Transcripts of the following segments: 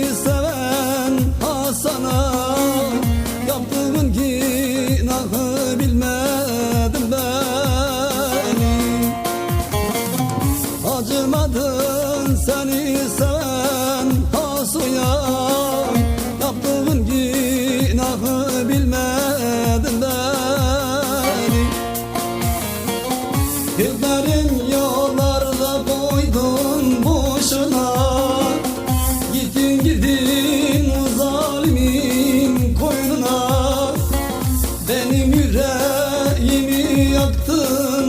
Beni seven Hasan'a Yaptığımın günahı bilmedim ben. Acımadın seni seven Hasu'ya Yaptığın günahı bilmedim yaktı.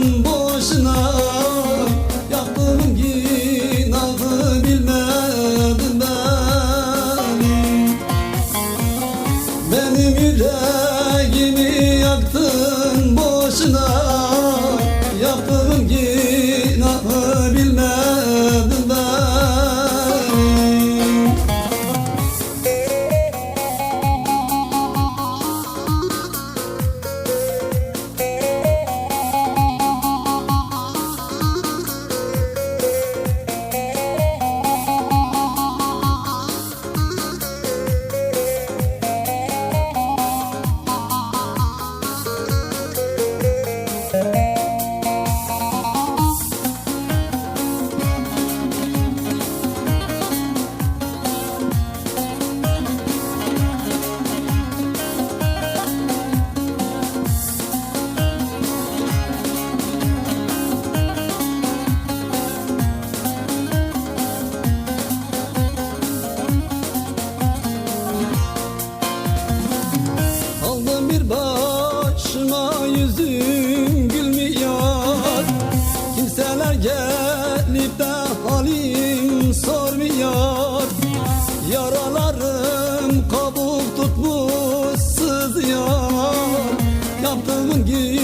Yaralarım kabuk tutmuş sızıyor Yaptığımın gibi